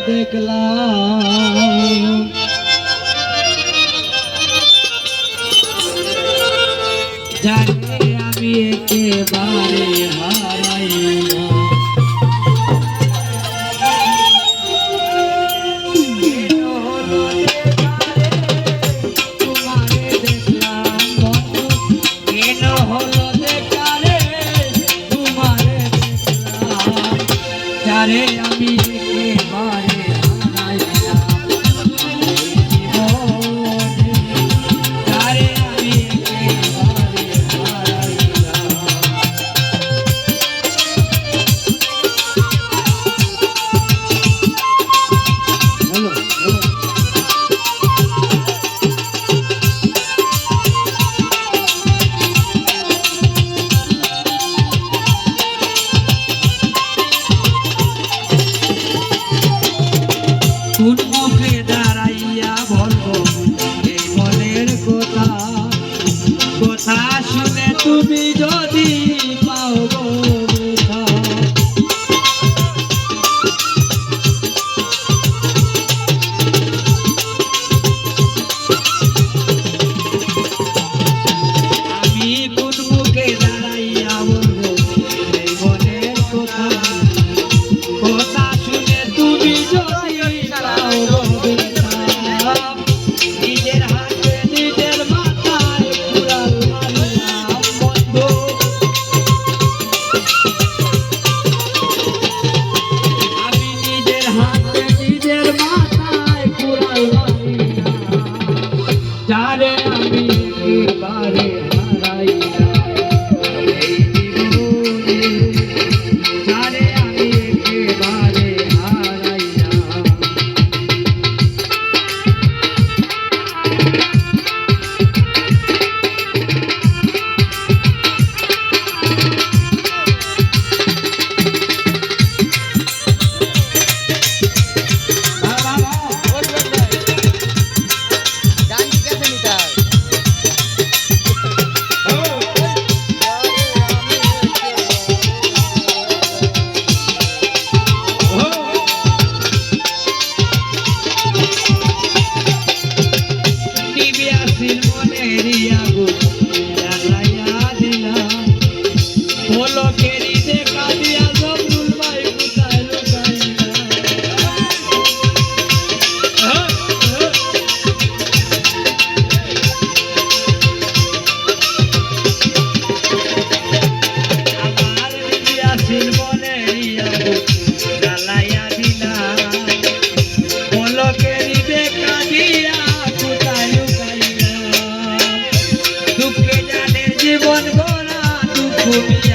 দেখলাম জানি আমি একেবারে হারাইলাম কেন যারে আমি একেবারে Thank.